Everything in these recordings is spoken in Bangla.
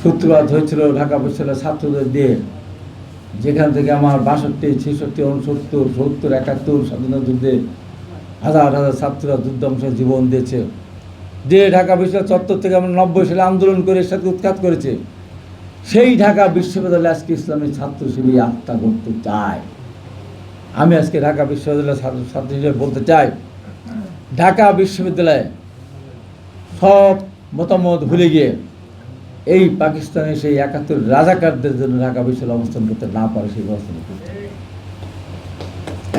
সূত্রপাত হয়েছিল ঢাকা বিশ্ববিদ্যালয়ের ছাত্রদের দিয়ে। যেখান থেকে আমার বাষট্টি, ছেষট্টি, উনসত্তর, সত্তর, একাত্তর, স্বাধীনতা যুদ্ধে হাজার হাজার ছাত্ররা যুদ্ধাংশে জীবন দিয়েছে। যে ঢাকা বিশ্ববিদ্যালয় চত্বর থেকে আমরা নব্বই সালে আন্দোলন করে সাথে উৎখাত করেছে, সেই ঢাকা বিশ্ববিদ্যালয়ে আজকে ইসলামী ছাত্র শিবির আত্মা করতে চায়। আমি আজকে ঢাকা বিশ্ববিদ্যালয়ের ছাত্র ছাত্র হিসেবে বলতে চাই, ঢাকা বিশ্ববিদ্যালয়ে সব মতামত ভুলে গিয়ে এই পাকিস্তানে সেই একাত্তর রাজাকারদের জন্য ঢাকা বিশ্ববিদ্যালয় অবস্থান করতে না পারে সেই ব্যবস্থা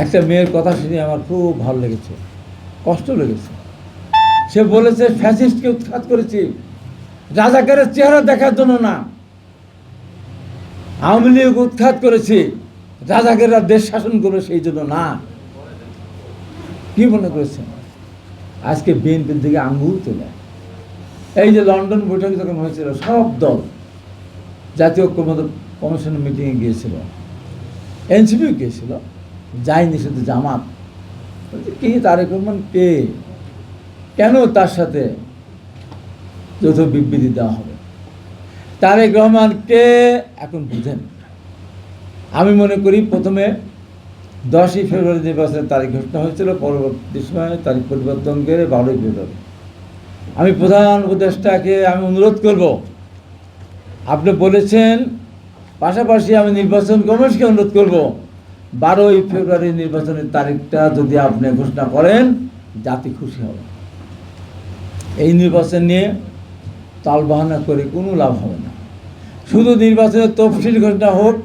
একটা মেয়ের কথা শুনে আমার খুব ভালো লেগেছে, কষ্ট লেগেছে। সে বলেছে, ফ্যাসিস্টকে উৎখাত করেছি, রাজাকারের চেহারা দেখার জন্য না। আওয়ামী লীগ উৎখাত করেছি, রাজাকাররা দেশ শাসন করবে সেই জন্য না। কি মনে করেছেন? আজকে বিএনপির দিকে আঙ্গুল তোলে। এই যে লন্ডন বৈঠক যখন হয়েছিল, সব দল, জাতীয় ঐক্যমত কমিশনের মিটিংয়ে গিয়েছিল। এনসিপিও গিয়েছিল। যায়নি শুধু জামাত। কে তারেক রহমান, কে? কেন তার সাথে যৌথ বিবৃতি দেওয়া হবে? তারেক রহমান, কে? এখন বুঝেন। আমি মনে করি প্রথমে দশই ফেব্রুয়ারি নির্বাচনের তারিখ ঘোষণা হয়েছিল, পরবর্তী সময়ে তারিখ পরিবর্তন করে বারোই ফেব্রুয়ারি। আমি প্রধান উপদেষ্টাকে আমি অনুরোধ করব। আপনি বলেছেন, পাশাপাশি আমি নির্বাচন কমিশনকে অনুরোধ করব, বারোই ফেব্রুয়ারি নির্বাচনের তারিখটা যদি আপনি ঘোষণা করেন, জাতি খুশি হবে। এই নির্বাচন নিয়ে তালবাহানা করে কোনো লাভ হবে না। শুধু নির্বাচনের তফসিল ঘোষণা হোক,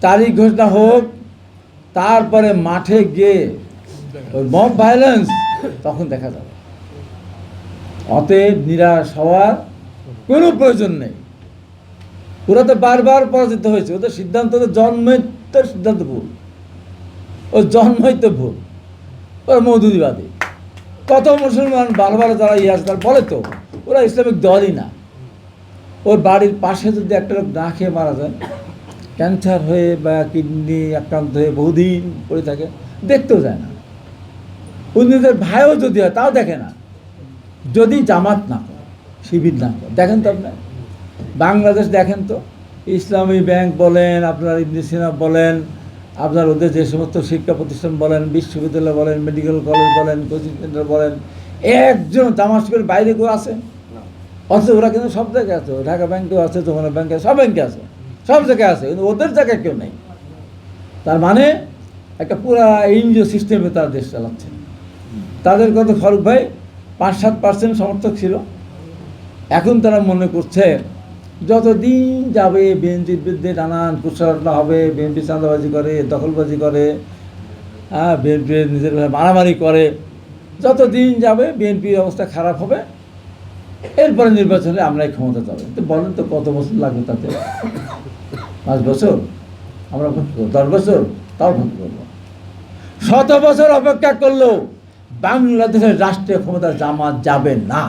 তারিখ ঘোষণা হোক, তারপরে মাঠে গিয়ে মব ভায়োলেন্স তখন দেখা যাবে। অতএব নিরাশ হওয়ার কোনো প্রয়োজন নেই। ওরা তো বারবার পরাজিত হয়েছে। ওদের সিদ্ধান্ত তো জন্মই তো সিদ্ধান্ত ভুল। ও জন্মই তো ভুল। ওরা মৌদুদিবাদী। কত মুসলমান ভালো যারা ইয়ে তারা বলে তো ওরা ইসলামিক দলই না। ওর বাড়ির পাশে যদি একটা লোক না খেয়ে মারা যায়, ক্যান্সার হয়ে বা কিডনি আক্রান্ত হয়ে বহুদিন পড়ে থাকে, দেখতেও যায় না। উন্নদের ভাইও যদি হয়, তাও দেখে না। যদি জামাত না করে শিবির না করে দেখেন তো আপনার। বাংলাদেশ দেখেন তো ইসলামী ব্যাংক বলেন আপনার ইবনে সিনা বলেন আপনার ওদের যে সমস্ত শিক্ষা প্রতিষ্ঠান বলেন বিশ্ববিদ্যালয় বলেন মেডিকেল কলেজ বলেন কোচিং সেন্টার বলেন একজন জামাসকের বাইরে কেউ আছে? অথচ ওরা কিন্তু সব জায়গায় আছে ঢাকা ব্যাংকেও আছে যমুনা ব্যাংকে সব ব্যাংকে আছে সব জায়গায় আছে কিন্তু ওদের জায়গায় কেউ নেই। তার মানে একটা পুরা এনজিও সিস্টেমে তারা দেশ চালাচ্ছে। তাদের কথা ফারুক ভাই পাঁচ সাত পার্সেন্ট সমর্থক ছিল। এখন তারা মনে করছে, যতদিন যাবে বিএনপির বিরুদ্ধে নানান কুৎসারটা হবে বিএনপি চাঁদাবাজি করে, দখলবাজি করে হ্যাঁ বিএনপি নিজের মারামারি করে, যতদিন যাবে বিএনপির অবস্থা খারাপ হবে। এরপরে নির্বাচনে আমরাই ক্ষমতা যাবে তো বলেন তো কত বছর লাগবে তাতে? পাঁচ বছর? আমরা ভোট করব দশ বছর? তাও ভোট করব শত বছর অপেক্ষা করলেও বাংলাদেশের রাষ্ট্রীয় ক্ষমতা জামাত যাবে না।